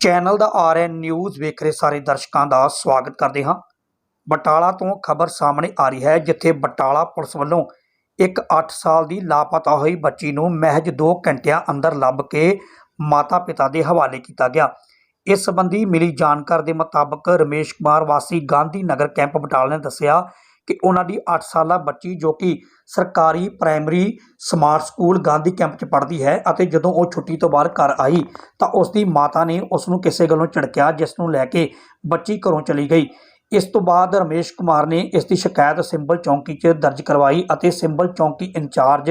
Channel ਦਾ RN news ਵੇਖ ਰਹੇ ਸਾਰੇ ਦਰਸ਼ਕਾਂ ਦਾ ਸਵਾਗਤ ਕਰਦੇ ਹਾਂ। ਬਟਾਲਾ ਤੋਂ ਖਬਰ ਸਾਹਮਣੇ ਆ ਰਹੀ ਹੈ, ਜਿੱਥੇ ਬਟਾਲਾ ਪੁਲਿਸ ਵੱਲੋਂ ਇੱਕ 8 ਸਾਲ ਦੀ ਲਾਪਤਾ ਹੋਈ ਬੱਚੀ ਨੂੰ ਮਹਿਜ 2 ਘੰਟਿਆਂ ਅੰਦਰ ਲੱਭ ਕੇ ਮਾਤਾ-ਪਿਤਾ ਦੇ ਹਵਾਲੇ ਕੀਤਾ ਗਿਆ। ਇਸ ਸੰਬੰਧੀ ਮਿਲੀ ਜਾਣਕਾਰੀ ਦੇ ਮੁਤਾਬਕ ਰਮੇਸ਼ ਕੁਮਾਰ ਵਾਸੀ ਗਾਂਧੀ ਨਗਰ ਕੈਂਪ ਬਟਾਲਾ ਨੇ ਦੱਸਿਆ ਕਿ ਉਹਨਾਂ ਦੀ 8 ਸਾਲਾ ਬੱਚੀ ਜੋ ਕਿ ਸਰਕਾਰੀ primary smart school Gandhi camp 'ਚ ਪੜ੍ਹਦੀ ਹੈ ਅਤੇ ਜਦੋਂ ਉਹ ਛੁੱਟੀ ਤੋਂ ਬਾਅਦ ਘਰ ਆਈ ਤਾਂ ਉਸ ਦੀ ਮਾਤਾ ਨੇ ਉਸ ਨੂੰ ਕਿਸੇ ਗੱਲੋਂ ਝਿੜਕਿਆ ਜਿਸ ਨੂੰ ਲੈ ਕੇ ਬੱਚੀ ਘਰੋਂ ਚਲੀ ਗਈ। ਇਸ ਤੋਂ ਬਾਅਦ ਰਮੇਸ਼ ਕੁਮਾਰ ਨੇ ਇਸ ਦੀ ਸ਼ਿਕਾਇਤ ਸਿੰਬਲ ਚੌਂਕੀ 'ਚ ਦਰਜ ਕਰਵਾਈ ਅਤੇ ਸਿੰਬਲ ਚੌਂਕੀ ਇੰਚਾਰਜ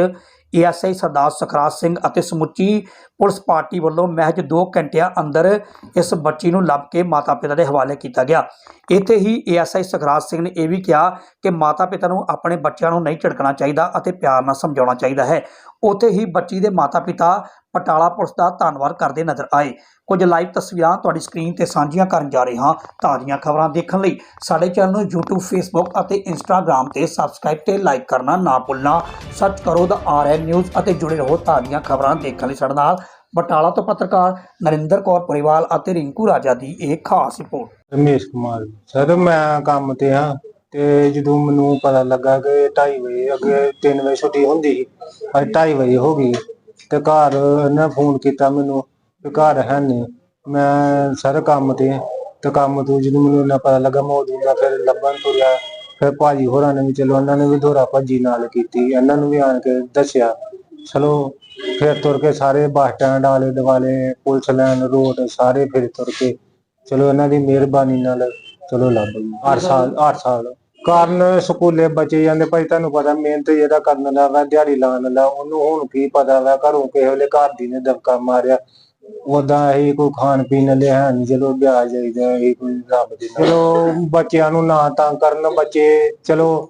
ਏਐਸਆਈ ਸਰਦਾਰ ਸੁਖਰਾਜ ਸਿੰਘ ਅਤੇ ਸਮੁੱਚੀ ਪੁਲਿਸ ਪਾਰਟੀ ਵੱਲੋਂ ਮਹਿਜ 2 ਘੰਟਿਆਂ ਅੰਦਰ ਇਸ ਬੱਚੀ ਨੂੰ ਲੱਭ ਕੇ ਮਾਤਾ-ਪਿਤਾ ਦੇ ਹਵਾਲੇ ਕੀਤਾ ਗਿਆ। ਇੱਥੇ ਹੀ ਏਐਸਆਈ ਸੁਖਰਾਜ ਸਿੰਘ ਨੇ ਇਹ ਵੀ ਕਿਹਾ ਕਿ ਮਾਤਾ-ਪਿਤਾ ਨੂੰ ਆਪਣੇ ਬੱਚਿਆਂ ਨੂੰ ਨਹੀਂ ਝਿੜਕਣਾ ਚਾਹੀਦਾ ਅਤੇ ਪਿਆਰ ਨਾਲ ਸਮਝਾਉਣਾ ਚਾਹੀਦਾ ਹੈ। ਉੱਥੇ ਹੀ ਬੱਚੀ ਦੇ ਮਾਤਾ-ਪਿਤਾ ਪਟਾਲਾ ਪੁਲਿਸ ਦਾ ਧੰਨਵਾਦ ਕਰਦੇ ਨਜ਼ਰ ਆਏ। ਕੁਝ ਲਾਈਵ ਤਸਵੀਰਾਂ ਤੁਹਾਡੀ ਸਕਰੀਨ ਤੇ ਸਾਂਝੀਆਂ ਕਰਨ ਜਾ ਰਹੇ ਹਾਂ ਤਾਜ਼ੀਆਂ ਖਬਰਾਂ ਦੇਖਣ ਲਈ। ਸਾਡੇ ਚੈਨਲ ਨੂੰ YouTube, Facebook ਅਤੇ Instagram ਤੇ ਸਬਸਕ੍ਰਾਈਬ ਤੇ ਲਾਈਕ ਕਰਨਾ ਨਾ ਭੁੱਲਣਾ। ਸਰਚ ਕਰੋ ਦਾ ਆਰਐਨ ਨਿਊਜ਼ ਅਤੇ ਜੁੜੇ ਰਹੋ ਤਾਜ਼ੀਆਂ ਖਬਰਾਂ ਦੇਖਣ ਲਈ ਸਾਡੇ ਨਾਲ ਬਟਾਲਾ ਤੋਂ ਪੱਤਰਕਾਰ ਨਰਿੰਦਰ ਕੌਰ ਪਰਿਵਾਲ ਅਤੇ ਰਿੰਕੂ ਰਾਜਾ ਦੀ ਇਹ ਖਾਸ ਰਿਪੋਰਟ। ਰਮੇਸ਼ ਕੁਮਾਰ, ਸਰ ਮੈਂ ਕੰਮ ਤੇ ਹਾਂ ਤੇ ਜਦੋਂ ਮੈਨੂੰ ਪਤਾ ਲੱਗਾ ਕਿ 2:30 ਵਜੇ ਅੱਗੇ 3 ਵਜੇ ਛੁੱਟੀ ਹੁੰਦੀ ਸੀ, ਅੱਜ 2:30 ਵਜੇ ਹੋ ਗਈ ਤੇ ਘਰ ਇਹਨੇ ਫੋਨ ਕੀਤਾ ਮੈਨੂੰ ਕਿ ਘਰ ਹੈ ਨਹੀਂ। ਮੈਂ ਸਰ ਕੰਮ ਤੇ ਤੇ ਕੰਮ ਤੋਂ ਜਦੋਂ ਮੈਨੂੰ ਇਹਨਾਂ ਪਤਾ ਲੱਗਾ ਮੈਂ ਦਾ ਫਿਰ ਲੱਭਣ ਤੁਰਿਆ। ਫਿਰ ਭਾਜੀ ਹੋਰਾਂ ਨੇ ਵੀ ਚਲੋ, ਉਹਨਾਂ ਨੇ ਵੀ ਧੋਰਾ ਭੱਜੀ ਨਾਲ ਕੀਤੀ, ਇਹਨਾਂ ਨੂੰ ਵੀ ਆਣ ਕੇ ਦੱਸਿਆ, ਚਲੋ ਫਿਰ ਤੁਰ ਕੇ ਸਾਰੇ ਬੱਸ ਸਟੈਂਡ ਆਲੇ ਦੁਆਲੇ, ਪੁਲਿਸ ਲਾਈਨ, ਰੋਡ ਸਾਰੇ ਫਿਰ ਤੁਰ ਕੇ, ਚਲੋ ਇਹਨਾਂ ਦੀ ਮਿਹਰਬਾਨੀ ਨਾਲ ਚਲੋ ਲੱਭ ਗਈ 8 ਸਾਲ 8 ਸਾਲ। ਕਾਰਨ ਸਕੂਲੇ ਬੱਚੇ ਜਾਂਦੇ ਭਾਈ ਤੁਹਾਨੂੰ ਪਤਾ ਮਿਹਨਤ ਜਿਹੜਾ ਕਰਨ ਦਾ ਵਾ, ਦਿਹਾੜੀ ਲਾਉਣ ਦਾ, ਉਹਨੂੰ ਹੁਣ ਕੀ ਪਤਾ ਵਾ, ਘਰੋਂ ਕਿਸੇ ਵੇਲੇ ਘਰ ਦੀ ਨੇ ਦਬਕਾ ਮਾਰਿਆ ਉਦਾਂ ਇਹ ਕੋਈ ਖਾਣ ਪੀਣ ਲਿਆ ਨਹੀਂ ਚਲੋ ਵਿਆਹ ਜਾਈਦਾ ਇਹ ਕੋਈ ਰੱਬ ਦੀ ਚਲੋ ਬੱਚਿਆਂ ਨੂੰ ਨਾ ਤੰਗ ਕਰਨ, ਬੱਚੇ ਚਲੋ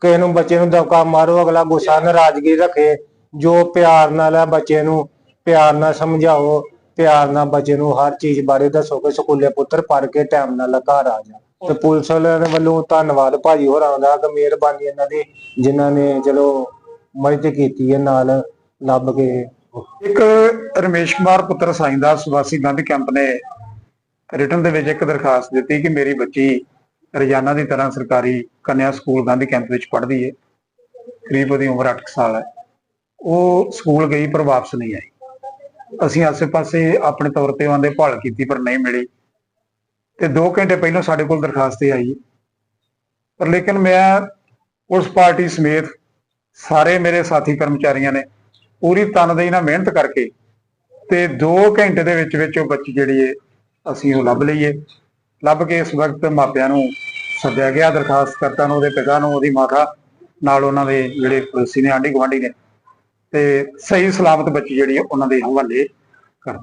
ਕਿਸੇ ਨੂੰ ਬੱਚੇ ਨੂੰ ਦਬਕਾ ਮਾਰੋ, ਅਗਲਾ ਗੁੱਸਾ, ਨਾਰਾਜ਼ਗੀ ਰੱਖੇ, ਜੋ ਪਿਆਰ ਨਾਲ ਹੈ ਬੱਚੇ ਨੂੰ, ਪਿਆਰ ਨਾਲ ਸਮਝਾਓ, ਪਿਆਰ ਨਾਲ ਬੱਚੇ ਨੂੰ ਹਰ ਚੀਜ਼ ਬਾਰੇ ਦੱਸੋ ਕਿ ਸਕੂਲੇ ਪੁੱਤਰ ਪੜ੍ਹ ਕੇ ਟਾਈਮ ਨਾਲ ਘਰ ਆ ਜਾ। ਤੇ ਪੁਲਿਸ ਵਾਲਿਆਂ ਦੇ ਵੱਲੋਂ ਧੰਨਵਾਦ ਭਾਜੀ ਹੋਰਾਂ ਦਾ ਕਿ ਮਿਹਰਬਾਨੀ ਇਹਨਾਂ ਦੀ, ਜਿਨ੍ਹਾਂ ਨੇ ਚਲੋ ਮਦਦ ਕੀਤੀ ਹੈ ਨਾਲ ਲੱਭ ਕੇ। ਇੱਕ ਰਮੇਸ਼ ਕੁਮਾਰ ਪੁੱਤਰ ਸਾਈਂਦਾਸ ਵਾਸੀ ਗਾਂਧੀ ਕੈਂਪ ਨੇ ਰਿਟਨ ਦੇ ਵਿੱਚ ਇੱਕ ਦਰਖਾਸਤ ਦਿੱਤੀ ਕਿ ਮੇਰੀ ਬੱਚੀ ਰੋਜ਼ਾਨਾ ਦੀ ਤਰ੍ਹਾਂ ਸਰਕਾਰੀ ਕੰਨਿਆ ਸਕੂਲ ਗਾਂਧੀ ਕੈਂਪ ਵਿੱਚ ਪੜ੍ਹਦੀ ਹੈ ਕਰੀਬ ਉਹਦੀ ਉਮਰ 8 ਸਾਲ ਹੈ। ਉਹ ਸਕੂਲ ਗਈ ਪਰ ਵਾਪਸ ਨਹੀਂ ਆਈ। ਅਸੀਂ ਆਸੇ-ਪਾਸੇ ਆਪਣੇ ਤੌਰ ਤੇ ਉਹਨਾਂ ਦੇ ਭਾਲ ਕੀਤੀ ਪਰ ਨਹੀਂ ਮਿਲੀ। ਤੇ 2 ਘੰਟੇ ਪਹਿਲਾਂ ਸਾਡੇ ਕੋਲ ਦਰਖਾਸਤ ਇਹ ਆਈ। ਪਰ ਲੇਕਿਨ ਮੈਂ ਉਸ ਪਾਰਟੀ ਸਮੇਤ ਸਾਰੇ ਮੇਰੇ ਸਾਥੀ ਕਰਮਚਾਰੀਆਂ ਨੇ ਪੂਰੀ ਤਨਦੇਹੀ ਨਾਲ ਮਿਹਨਤ ਕਰਕੇ ਤੇ 2 ਘੰਟੇ ਦੇ ਵਿੱਚ ਵਿੱਚ ਉਹ ਬੱਚੀ ਜਿਹੜੀ ਏ, ਅਸੀਂ ਉਹ ਲੱਭ ਲਈਏ। ਲੱਭ ਕੇ ਇਸ ਵਕਤ ਮਾਪਿਆਂ ਨੂੰ ਸੱਦਿਆ ਗਿਆ, ਦਰਖਾਸਤ ਕਰਤਾ ਨੂੰ, ਉਹਦੇ ਪਿਤਾ ਨੂੰ, ਉਹਦੀ ਮਾਤਾ ਨਾਲ ਉਹਨਾਂ ਦੇ ਜਿਹੜੇ ਪੜੋਸੀ ਨੇ ਆਂਢੀ ਗੁਆਂਢੀ ਨੇ। ਤੇ ਸਹੀ ਸਲਾਮਤ ਬੱਚੀ ਜਿਹੜੀ ਹੈ ਉਹਨਾਂ ਦੇ ਹਵਾਲੇ ਕਰ